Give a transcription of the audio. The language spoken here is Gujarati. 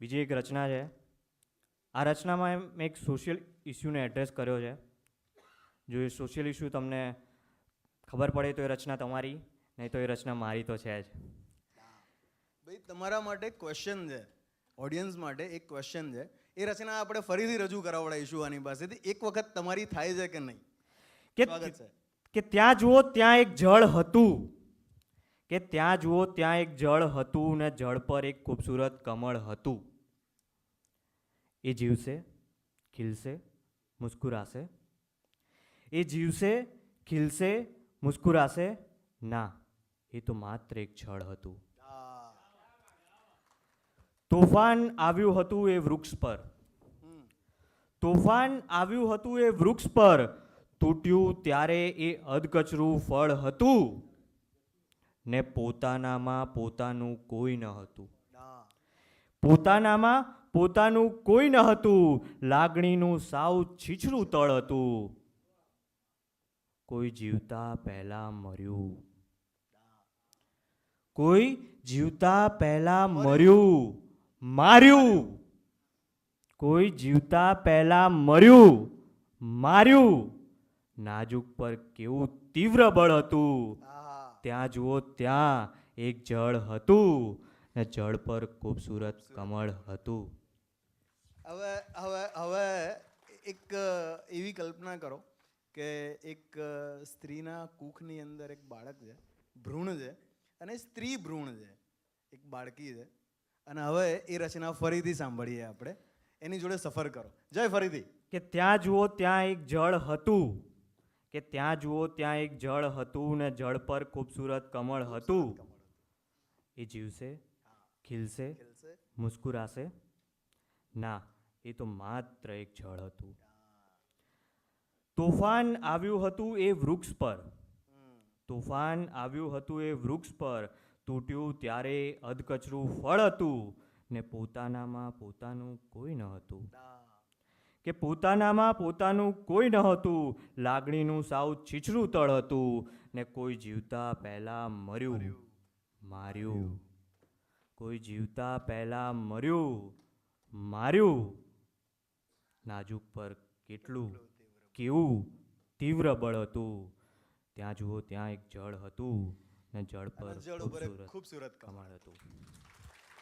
બીજી એક રચના છે. આ રચનામાં એમ મેં એક સોશિયલ ઇસ્યુને એડ્રેસ કર્યો છે. જો એ સોશિયલ ઇસ્યુ તમને ખબર પડે તો એ રચના તમારી નહીં તો એ રચના મારી તો છે જ. ભાઈ તમારા માટે ક્વેશ્ચન છે. ઓડિયન્સ માટે એક ક્વેશ્ચન છે. એ રચના આપણે ફરીથી રજૂ કરાવડાવીશું આની પાસેથી. એક વખત તમારી થાય છે કે નહીં? કે કે ત્યાં જુઓ ત્યાં એક જળ હતું. કે ત્યાં જુઓ, ત્યાં એક જળ હતું ને જળ પર એક ખૂબસૂરત કમળ હતું. એ જીવશે, ખીલશે, મુસ્કુરાશે. એ જીવશે, ખીલશે, મુસ્કુરાશે? ના, એ તો માત્ર એક જળ હતું. તોફાન આવ્યું હતું એ વૃક્ષ પર. તોફાન આવ્યું હતું એ વૃક્ષ પર. તૂટ્યું ત્યારે એ અધકચરું ફળ હતું. ને પોતાનામાં પોતાનું કોઈ ન હતું. પોતાનામાં પોતાનું કોઈ ન હતું. લાગણીનું સાવ છીછરું તળ હતું. કોઈ જીવતા પહેલા મર્યું. કોઈ જીવતા પહેલા મર્યું. માર્યું. કોઈ જીવતા પહેલા મર્યું. માર્યું. નાજુક પર કેવું તીવ્ર બળ હતું. ત્યાં જુઓ ત્યાં એક જળ હતું ને જળ પર ખૂબસૂરત કમળ હતું. હવે હવે હવે એક એવી કલ્પના કરો કે એક સ્ત્રીના કુખની અંદર એક બાળક છે ભ્રૂણ છે અને સ્ત્રી ભ્રૂણ છે એક બાળકી છે. અને હવે એ રચના ફરીથી સાંભળીએ આપણે. એની જોડે સફર કરો. જય ફરીથી. કે ત્યાં જુઓ ત્યાં એક જળ હતું. કે ત્યાં જુઓ ત્યાં એક જળ હતું ને જળ પર ખૂબસૂરત કમળ હતું. એ જીવશે ખીલશે મુસ્કુરાશે? ના એ તો માત્ર એક જળ હતું. તોફાન આવ્યું હતું એ વૃક્ષ પર. તોફાન આવ્યું હતું એ વૃક્ષ પર. તૂટ્યું ત્યારે અધકચરું ફળ હતું ને પોતાનામાં પોતાનું કોઈ ન હતું. કે પોતાનામાં પોતાનું કોઈ ન હતું લાગણીનું સાવ છીછરું તળ હતું ને કોઈ જીવતા પહેલા મર્યું માર્યું. કોઈ જીવતા પહેલા મર્યું માર્યું. નાજુક પર કેટલું કેવું તીવ્ર બળ હતું ત્યાં જુઓ ત્યાં એક જળ હતું ને જળ પર ખૂબસૂરત કમળ હતું.